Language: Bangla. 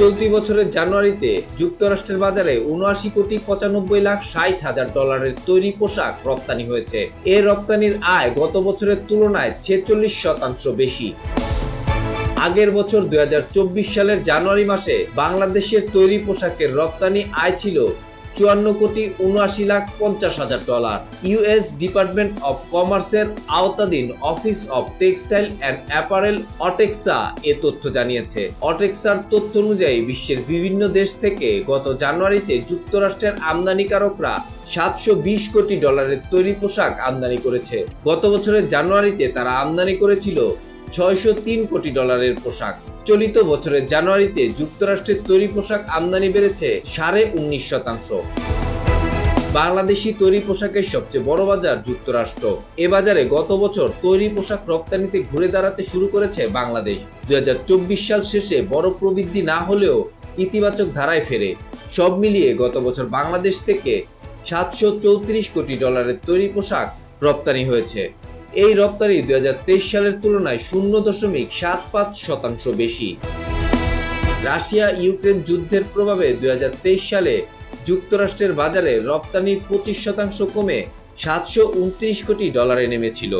চলতি বছরের জানুয়ারিতে যুক্তরাষ্ট্রের বাজারে উনআশি কোটি পঁচানব্বই লাখ ষাট হাজার ডলারের তৈরি পোশাক রপ্তানি হয়েছে। এ রপ্তানির আয় গত বছরের তুলনায় ছেচল্লিশ শতাংশ বেশি। আগের বছর দু হাজার চব্বিশ সালের জানুয়ারি মাসে বাংলাদেশের তৈরি পোশাকের রপ্তানি আয় ছিল চুয়ান্ন কোটি উনআশি লাখ পঞ্চাশ হাজার ডলার। ইউএস ডিপার্টমেন্ট অফ কমার্সের আওতাধীন office of textile and apparel OTEXA এ তথ্য জানিয়েছে। অটেক্সার তথ্য অনুযায়ী বিশ্বের বিভিন্ন দেশ থেকে গত জানুয়ারিতে যুক্তরাষ্ট্রের আমদানিকারকরা সাতশো বিশ কোটি ডলারের তৈরি পোশাক আমদানি করেছে। গত বছরের জানুয়ারিতে তারা আমদানি করেছিল ছয়শো তিন কোটি ডলারের পোশাক। চলিত বছরের জানুয়ারিতে যুক্তরাষ্ট্রের তৈরি পোশাক আমদানি বেড়েছে সাড়ে উনিশ শতাংশ। বাংলাদেশি তৈরি পোশাকের সবচেয়ে বড় বাজার যুক্তরাষ্ট্র। এ বাজারে গত বছর তৈরি পোশাক রপ্তানিতে ঘুরে দাঁড়াতে শুরু করেছে বাংলাদেশ। দু হাজার চব্বিশ সাল শেষে বড় প্রবৃদ্ধি না হলেও ইতিবাচক ধারায় ফেরে। সব মিলিয়ে গত বছর বাংলাদেশ থেকে সাতশো চৌত্রিশ কোটি ডলারের তৈরি পোশাক রপ্তানি হয়েছে। এই রপ্তানি দুই সালের তুলনায় শূন্য দশমিক সাত পাঁচ শতাংশ বেশি। রাশিয়া ইউক্রেন যুদ্ধের প্রভাবে দু হাজার তেইশ সালে যুক্তরাষ্ট্রের বাজারে রপ্তানি পঁচিশ শতাংশ কমে সাতশো উনত্রিশ কোটি ডলারে নেমেছিল।